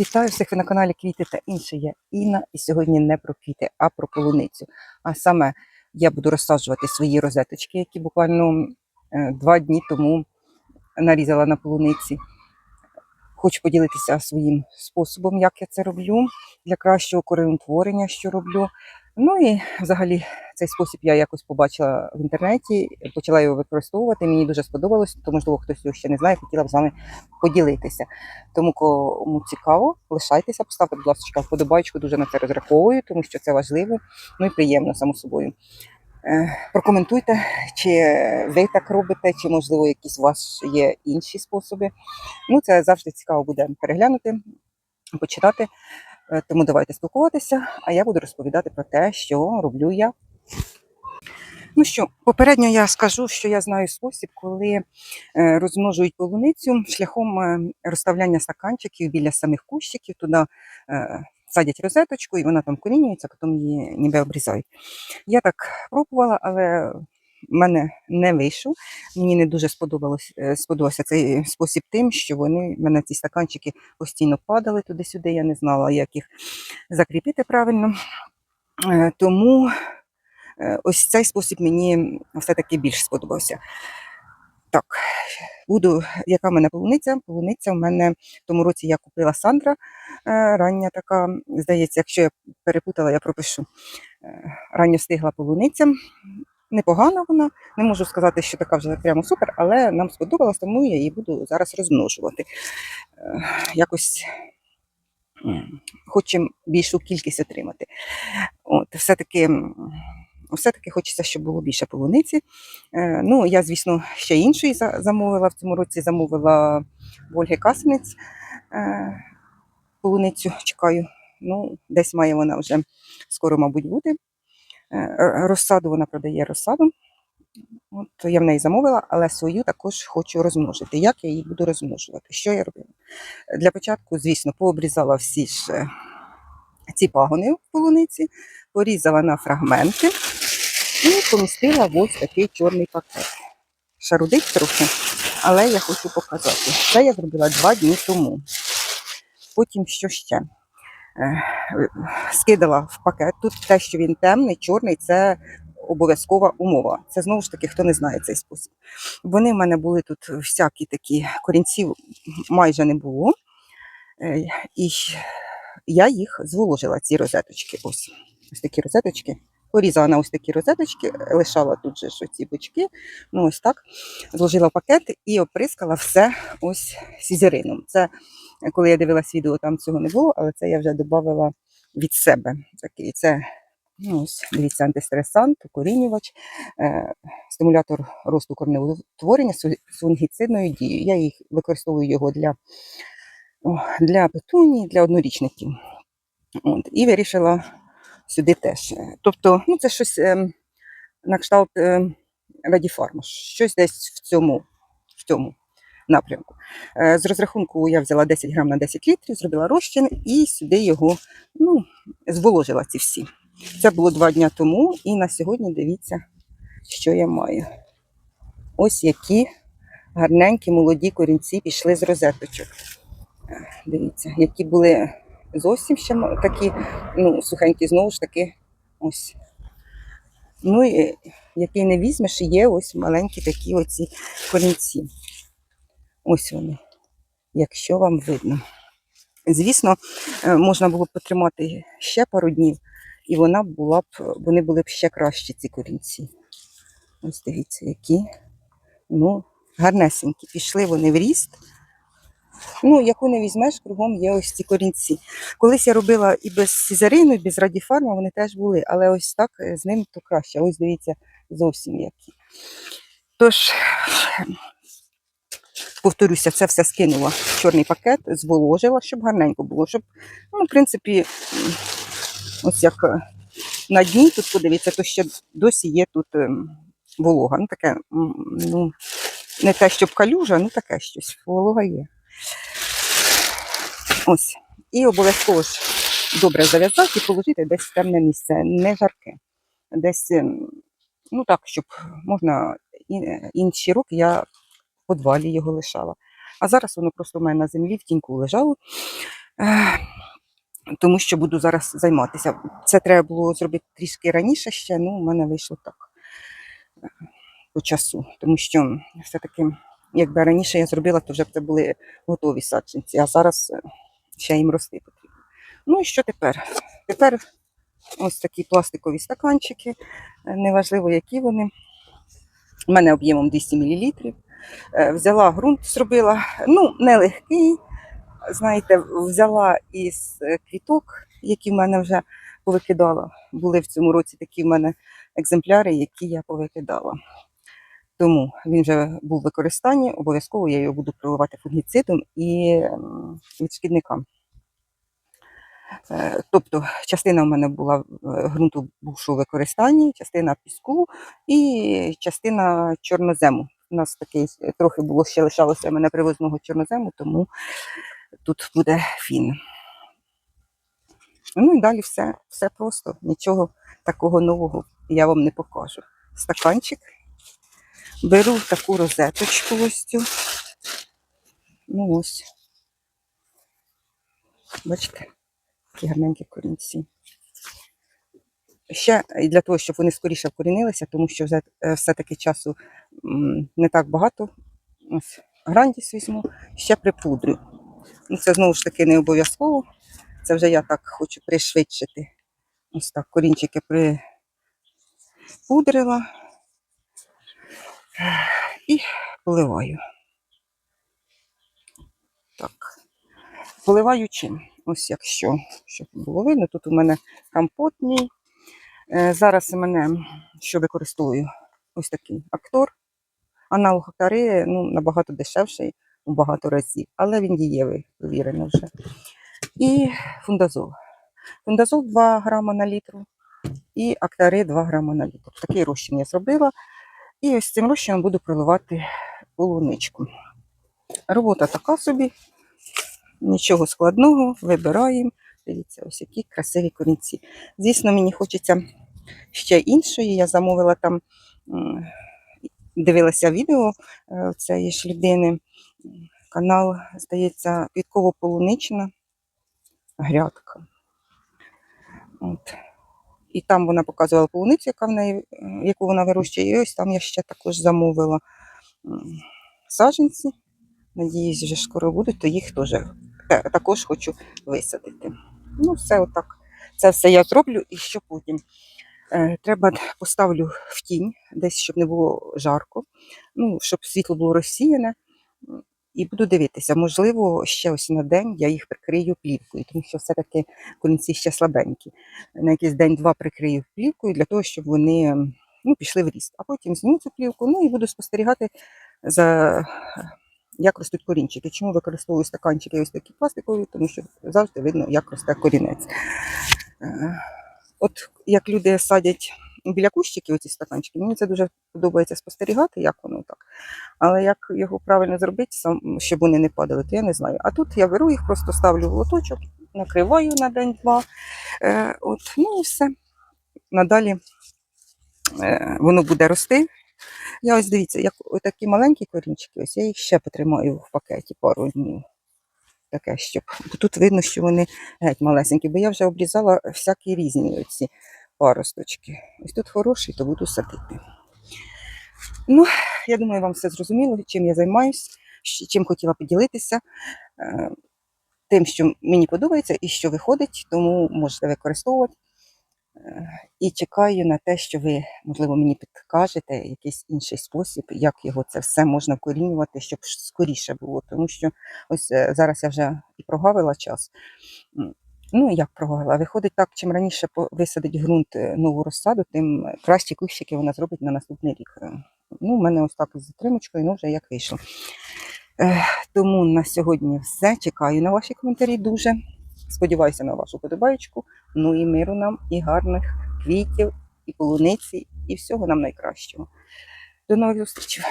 Вітаю всіх ви на каналі Квіти та інше. Я Інна, і сьогодні не про квіти, а про полуницю. А саме я буду розсаджувати свої розеточки, які буквально е, два дні тому нарізала на полуниці. Хочу поділитися своїм способом, як я це роблю, для кращого кореутворення, що роблю. Ну і взагалі цей спосіб я якось побачила в інтернеті, почала його використовувати. Мені дуже сподобалось, то можливо хтось його ще не знає, хотіла б з вами поділитися. Тому кому цікаво, лишайтеся, поставте, будь ласка, вподобайку, дуже на це розраховую, тому що це важливо, ну і приємно, само собою. Е, Прокоментуйте, чи ви так робите, чи можливо якісь у вас є інші способи. Ну, це завжди цікаво буде переглянути, почитати. Е, Тому давайте спілкуватися, а я буду розповідати про те, що роблю я. Ну що, попередньо я скажу, що я знаю спосіб, коли е, розмножують полуницю шляхом е, розставляння стаканчиків біля самих кущиків, туди садять розеточку, і вона там корінюється, потім її ніби обрізають. Я так пробувала, але в мене не вийшов. Мені не дуже е, сподобався цей спосіб тим, що вони в мене ці стаканчики постійно падали туди-сюди. Я не знала, як їх закріпити правильно. Е, Тому е, ось цей спосіб мені все-таки більш сподобався. Так, буду, яка в мене полуниця? Полуниця в мене в тому році я купила Сандра, рання така, здається, якщо я перепутала, я пропишу. Ранньо стигла полуниця. Непогана вона, не можу сказати, що така вже прямо супер, але нам сподобалось, тому я її буду зараз розмножувати. Е, Якось хочемо більшу кількість отримати. От, все-таки, все-таки хочеться, щоб було більше полуниці. Е, Ну, я, звісно, ще іншої замовила. В цьому році замовила Ольги Касниць е, полуницю. Чекаю. Ну, десь має вона вже скоро, мабуть, бути. Е, р- Розсаду вона продає розсаду. От я в неї замовила, але свою також хочу розмножити. Як я її буду розмножувати? Що я робила? Для початку, звісно, пообрізала всі ж е, ці пагони в полуниці, порізала на фрагменти і помістила в ось такий чорний пакет. Шарудить трохи, але я хочу показати. Це я зробила два дні тому. Потім що ще? Е, Скидала в пакет. Тут те, що він темний, чорний, це обов'язкова умова. Це знову ж таки, хто не знає цей спосіб. Вони в мене були тут всякі такі корінців майже не було. Е, І я їх зволожила, ці розеточки. Ось ось такі розеточки. Порізала на ось такі розеточки, лишала тут же ж ці бочки. Ну ось так. Зложила в пакет і оприскала все ось сізерином. Це коли я дивилась відео, там цього не було, але це я вже додавала від себе. Такий це ну, ось, дивіться, антистресант, укорінювач, е, стимулятор росту корнеутворення з фунгіцидною дією. Я їх використовую його для, для петуній, для однорічників. От, і вирішила сюди теж. Е, Тобто, ну, це щось ем, на кшталт ем, радіфарму, щось десь в цьому, в цьому напрямку. Е, З розрахунку я взяла 10 грам на 10 літрів, зробила розчин і сюди його ну, зволожила ці всі. Це було два дні тому, і на сьогодні дивіться, що я маю. Ось які гарненькі молоді корінці пішли з розеточок. Е, Дивіться, які були зовсім ще такі, ну, сухенькі, знову ж таки, ось. Ну і який не візьмеш, є ось маленькі такі оці корінці. Ось вони, якщо вам видно. Звісно, е, можна було б потримати ще пару днів, і вона була б, вони були б ще кращі, ці корінці. Ось дивіться, які. Ну, гарнесенькі. Пішли вони в ріст. Ну, яку не візьмеш, кругом є ось ці корінці. Колись я робила і без сізарину, і без радіфарма, вони теж були, але ось так е, з ним то краще. Ось дивіться, зовсім які. Тож, повторюся, це все скинула в чорний пакет, зволожила, щоб гарненько було, щоб, ну, в принципі, ось як е, на дні тут подивіться, то ще досі є тут ем, волога. Ну, таке, ну, не те, щоб калюжа, ну таке щось. Волога є. Ось. І обов'язково ж добре зав'язати і положити десь в темне місце, не жарке. Десь, ем, ну так, щоб можна і- інші роки я в подвалі його лишала. А зараз воно просто в мене на землі в тіньку лежало. Тому що буду зараз займатися. Це треба було зробити трішки раніше ще, ну, у мене вийшло так е, по часу. Тому що все-таки, якби раніше я зробила, то вже б це були готові саджанці, а зараз е, ще їм рости потрібно. Ну і що тепер? Тепер ось такі пластикові стаканчики, неважливо, які вони. У мене об'ємом 200 мл. Взяла ґрунт, зробила, ну, нелегкий, знаєте, взяла із е, квіток, які в мене вже повикидала. Були в цьому році такі в мене екземпляри, які я повикидала. Тому він вже був в використанні, обов'язково я його буду проливати фунгіцидом і від шкідника. Е, Тобто частина в мене була е, ґрунту бувшого використанні, частина піску і частина чорнозему. У нас такий е, трохи було ще лишалося мене привозного чорнозему, тому тут буде фін. Ну і далі все, все просто, нічого такого нового я вам не покажу. Стаканчик. Беру таку розеточку ось цю. Ну ось. Бачите, такі гарненькі корінці. Ще для того, щоб вони скоріше вкорінилися, тому що вже е, все-таки часу не так багато. Ось грандіс візьму, ще припудрю. Ну, це знову ж таки не обов'язково. Це вже я так хочу пришвидшити. Ось так корінчики припудрила і поливаю. Так. Поливаю чим? Ось якщо, щоб було видно, тут у мене компот мій. Е, Зараз у мене що використовую? Ось такий актор. Аналог актори ну, набагато дешевший у багато разів, але він дієвий, повірено вже. І фундазол. Фундазол 2 грама на літру і актари 2 грама на літр. Такий розчин я зробила. І ось цим розчином буду проливати полуничку. Робота така собі, нічого складного, вибираємо. Дивіться, ось які красиві корінці. Звісно, мені хочеться ще іншої. Я замовила там, дивилася відео е, цієї ж людини. Канал, здається, квітково-полунична грядка. От. І там вона показувала полуницю, яка в неї, е, яку вона вирощує. І ось там я ще також замовила саджанці. Надіюсь, вже скоро будуть, то їх теж також хочу висадити. Ну, все отак. Це все я зроблю і що потім. Е, Треба поставлю в тінь, десь, щоб не було жарко, ну, щоб світло було розсіяне. І буду дивитися, можливо, ще ось на день я їх прикрию плівкою, тому що все-таки корінці ще слабенькі. На якийсь день-два прикрию плівкою для того, щоб вони ну, пішли в ріст. А потім зніму цю плівку, ну і буду спостерігати за як ростуть корінчики. Чому використовую стаканчики ось такі пластикові, тому що завжди видно, як росте корінець. От як люди садять біля кущиків оці стаканчики, мені це дуже подобається спостерігати, як воно так. Але як його правильно зробити, щоб вони не падали, то я не знаю. А тут я беру їх, просто ставлю в лоточок, накриваю на день-два. Е, от, ну і все. Надалі е, воно буде рости. Я ось дивіться, як такі маленькі корінчики, ось я їх ще потримаю в пакеті пару днів. Таке, щоб тут видно, що вони геть малесенькі, бо я вже обрізала всякі різні оці паросточки. Ось тут хороший, то буду садити. Ну, я думаю, вам все зрозуміло, чим я займаюся, чим хотіла поділитися. Е, Тим, що мені подобається і що виходить, тому можете використовувати. І чекаю на те, що ви, можливо, мені підкажете якийсь інший спосіб, як його це все можна вкорінювати, щоб скоріше було. Тому що ось е, зараз я вже і прогавила час. Ну, як прогавила? Виходить так, чим раніше висадить ґрунт е, нову розсаду, тим кращі кущики вона зробить на наступний рік. Е, Ну, у мене ось так із затримочкою, ну вже як вийшло. Тому на сьогодні все. Чекаю на ваші коментарі дуже. Сподіваюся на вашу подобаєчку. Ну і миру нам, і гарних квітів, і полуниці, і всього нам найкращого. До нових зустрічей!